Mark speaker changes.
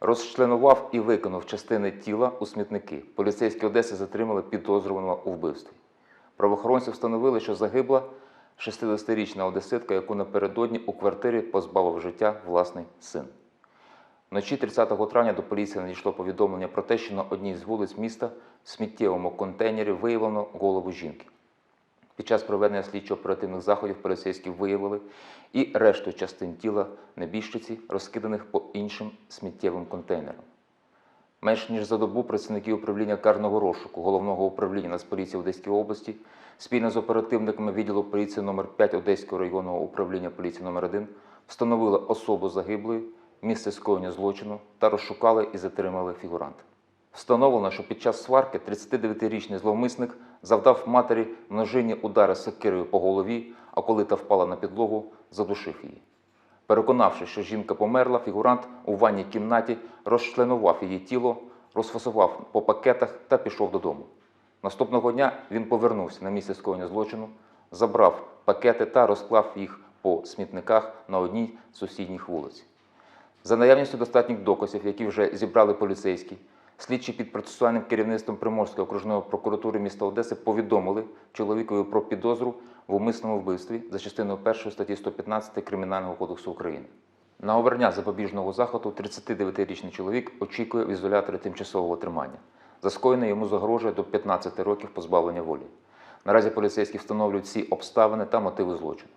Speaker 1: Розчленував і викинув частини тіла у смітники. Поліцейські Одеси затримали підозрюваного у вбивстві. Правоохоронці встановили, що загибла 60-річна одеситка, яку напередодні у квартирі позбавив життя власний син. Вночі 30 травня до поліції надійшло повідомлення про те, що на одній з вулиць міста в сміттєвому контейнері виявлено голову жінки. Під час проведення слідчо-оперативних заходів поліцейські виявили і решту частин тіла небіжчиці, розкиданих по іншим сміттєвим контейнерам. Менш ніж за добу працівники управління карного розшуку головного управління Нацполіції в Одеській області спільно з оперативниками відділу поліції номер 5 Одеського районного управління поліції номер 1 встановили особу загиблої, місце скоєння злочину та розшукали і затримали фігуранта. Встановлено, що під час сварки 39-річний зловмисник завдав матері множинні удари сокирою по голові, а коли та впала на підлогу, задушив її. Переконавши, що жінка померла, фігурант у ванній кімнаті розчленував її тіло, розфасував по пакетах та пішов додому. Наступного дня він повернувся на місце скоєння злочину, забрав пакети та розклав їх по смітниках на одній з сусідніх вулиць. За наявністю достатніх доказів, які вже зібрали поліцейські, слідчі під процесуальним керівництвом Приморської окружної прокуратури міста Одеси повідомили чоловікові про підозру в умисному вбивстві за частиною 1 статті 115 Кримінального кодексу України. На обрання запобіжного заходу 39-річний чоловік очікує в ізоляторі тимчасового тримання. За скоєне йому загрожує до 15 років позбавлення волі. Наразі поліцейські встановлюють всі обставини та мотиви злочину.